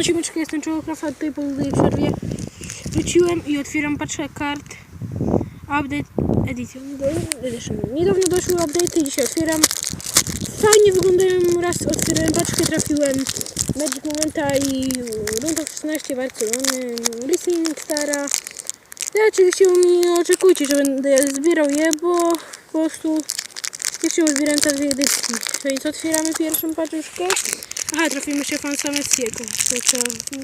no siemeczka, jestem Czołokrafa, tutaj po długiej przerwie wróciłem i otwieram paczkę kart Update Edition. Niedawno doszły update'y, dzisiaj otwieram. Fajnie wyglądają, raz otwierałem paczkę, trafiłem Magic Momenta i Rondo 16 Barcelony, Listening Stara. Ja oczywiście nie oczekujcie, że będę zbierał je, bo po prostu jeszcze uzbieram te dwie edycji. Więc otwieramy pierwszą paczuszkę. Aha, trafimy się fansa Messiego. To trzeba mi.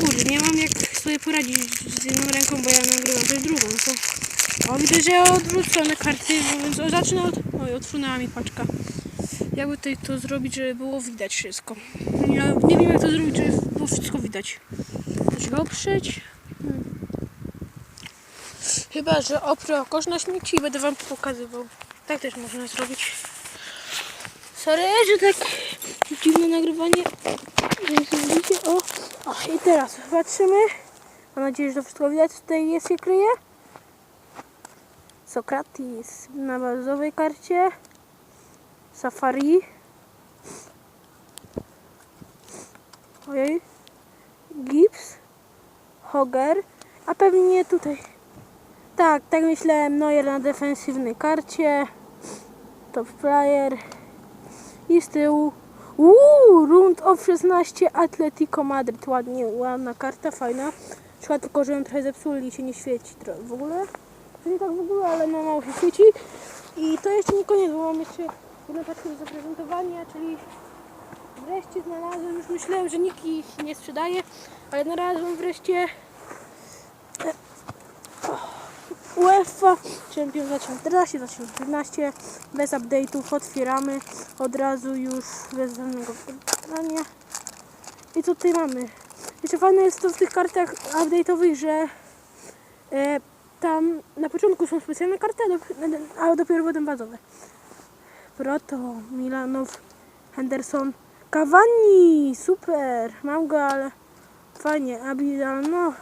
Kurde, nie mam jak sobie poradzić z jedną ręką, bo ja nagrywam też drugą. To... O, widzę, że odwrócone karty, więc o, zacznę od... Oj, odsunęła mi paczka. Jakby tutaj to zrobić, żeby było widać wszystko. Ja nie wiem jak to zrobić, żeby było wszystko widać. Coś oprzeć. Hmm. Chyba, że oprę kosz na śmieci i będę wam pokazywał. Tak też można zrobić. Sorry, że tak dziwne nagrywanie. Widzicie, o, o, i teraz patrzymy. Mam nadzieję, że to wszystko widać. Tutaj jest się kryje. Sokratis na bazowej karcie. Safari. Ojej. Gips. Hoger. A pewnie tutaj. Tak, tak myślałem. Neuer na defensywnej karcie. Top player. I z tyłu. Uuu, rund of 16 Atletico Madryt. Ładnie, ładna karta, fajna. Szkoda tylko, że ją trochę zepsuli i się nie świeci w ogóle. Nie tak w ogóle, ale no mało się świeci. I to jeszcze nie koniec, bo mam jeszcze jedną paczkę do zaprezentowania, czyli wreszcie znalazłem, już myślałem, że nikt ich nie sprzedaje, ale znalazłem wreszcie UEFA Champions 2014, 2015 bez update'ów otwieramy od razu już bez żadnego pytania. I tutaj mamy? Jeszcze fajne jest to w tych kartach update'owych, że e, tam na początku są specjalne karty, a, dop- a dopiero potem bazowe. Proto, Milanow, Henderson, Cavani, super, mam go, ale fajnie, Abidal, no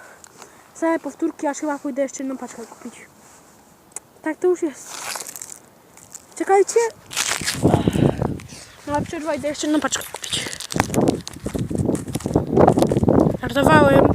same powtórki, aż chyba pójdę jeszcze jedną paczkę kupić. Tak to już jest. Czekajcie. No przerwa idę jeszcze jedną paczkę kupić. Żartowałem.